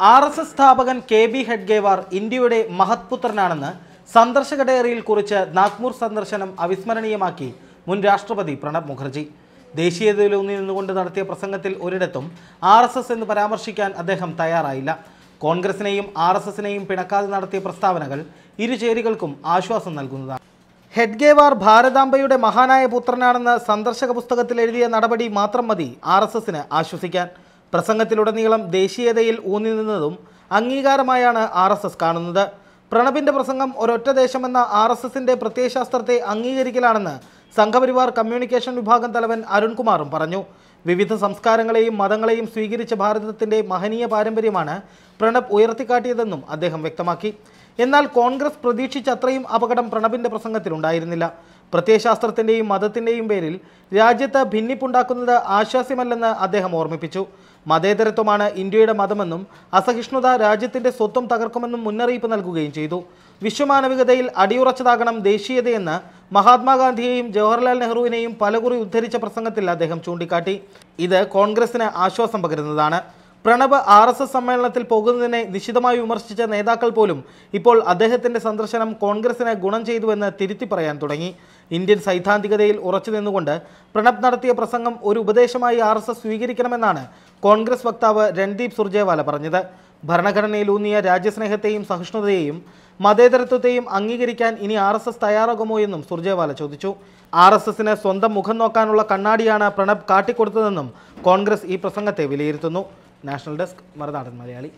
R S S സ്ഥാപകൻ K B Hedgewar ഇന്ത്യയുടെ മഹത്പുത്രനാണെന്ന് സന്ദർശക ഡയറിയിൽ കുറിച്ച് നാഗ്പൂർ സന്ദർശനം അവിസ്മരണീയമാക്കി മുൻ രാഷ്ട്രപതി പ്രണബ് മുഖർജി. ദേശീയതയിലൂന്നി നിന്നുകൊണ്ട് നടത്തിയ പ്രസംഗത്തിൽ ഒരിടത്തും ആർ എസ് എസ് എന്ന് പരാമർശിക്കാൻ അദ്ദേഹം തയ്യാറായില്ല. കോൺഗ്രസിനെയും ആർ എസ് എസിനെയും പിണക്കാതെ നടത്തിയ പ്രസ്താവനകൾ ഇരുചേരികൾക്കും ആശ്വാസം നൽകുന്നതാണ്. ഹെഡ്ഗേവാർ ഭാരതാംബയുടെ മഹാനായ പുത്രനാണെന്ന് സന്ദർശക പുസ്തകത്തിൽ എഴുതിയ നടപടി മാത്രം മതി ആർ എസ് എസിന് ആശ്വസിക്കാൻ. പ്രസംഗത്തിലുടനീളം ദേശീയതയിൽ ഊന്നി നിന്നതും അംഗീകാരമായാണ് ആർ എസ് എസ് കാണുന്നത്. പ്രണബിന്റെ പ്രസംഗം ഒരൊറ്റ ദേശമെന്ന ആർ എസ് എസിന്റെ പ്രത്യയശാസ്ത്രത്തെ അംഗീകരിക്കലാണെന്ന് സംഘപരിവാർ കമ്മ്യൂണിക്കേഷൻ വിഭാഗം തലവൻ അരുൺകുമാറും പറഞ്ഞു. വിവിധ സംസ്കാരങ്ങളെയും മതങ്ങളെയും സ്വീകരിച്ച ഭാരതത്തിന്റെ മഹനീയ പാരമ്പര്യമാണ് പ്രണബ് ഉയർത്തിക്കാട്ടിയതെന്നും അദ്ദേഹം വ്യക്തമാക്കി. എന്നാൽ കോൺഗ്രസ് പ്രതീക്ഷിച്ചത്രയും അപകടം പ്രണബിന്റെ പ്രസംഗത്തിലുണ്ടായിരുന്നില്ല പ്രത്യയശാസ്ത്രത്തിന്റെയും മതത്തിന്റെയും പേരിൽ രാജ്യത്ത് ഭിന്നിപ്പുണ്ടാക്കുന്നത് ആശ്വാസ്യമല്ലെന്ന് അദ്ദേഹം ഓർമ്മിപ്പിച്ചു. മതേതരത്വമാണ് ഇന്ത്യയുടെ മതമെന്നും അസഹിഷ്ണുത രാജ്യത്തിന്റെ സ്വത്വം തകർക്കുമെന്നും മുന്നറിയിപ്പ് നൽകുകയും ചെയ്തു. വിശ്വമാനവികതയിൽ അടിയുറച്ചതാകണം ദേശീയതയെന്ന് മഹാത്മാഗാന്ധിയെയും ജവഹർലാൽ നെഹ്റുവിനെയും പലകുറി ഉദ്ധരിച്ച പ്രസംഗത്തിൽ അദ്ദേഹം ചൂണ്ടിക്കാട്ടി. ഇത് കോൺഗ്രസിന് ആശ്വാസം പകരുന്നതാണ്. പ്രണബ് ആർ എസ് എസ് സമ്മേളനത്തിൽ പോകുന്നതിനെ നിശിതമായി വിമർശിച്ച നേതാക്കൾ പോലും ഇപ്പോൾ അദ്ദേഹത്തിന്റെ സന്ദർശനം കോൺഗ്രസിന് ഗുണം ചെയ്തുവെന്ന് തിരുത്തി പറയാൻ തുടങ്ങി. ഇന്ത്യൻ സൈദ്ധാന്തികതയിൽ ഉറച്ചു നിന്നുകൊണ്ട് പ്രണബ് നടത്തിയ പ്രസംഗം ഒരു ഉപദേശമായി ആർ എസ് എസ് സ്വീകരിക്കണമെന്നാണ് കോൺഗ്രസ് വക്താവ് രൺദീപ് സുർജേവാല പറഞ്ഞത്. ഭരണഘടനയിലൂന്നിയ രാജ്യസ്നേഹത്തെയും സഹിഷ്ണുതയെയും മതേതരത്വത്തെയും അംഗീകരിക്കാൻ ഇനി ആർ എസ് എസ് തയ്യാറാകുമോ എന്നും സുർജേവാല ചോദിച്ചു. ആർ എസ് എസിന് സ്വന്തം മുഖം നോക്കാനുള്ള കണ്ണാടിയാണ് പ്രണബ് കാട്ടിക്കൊടുത്തതെന്നും കോൺഗ്രസ് ഈ പ്രസംഗത്തെ വിലയിരുത്തുന്നു. National desk Marunadan Malayali.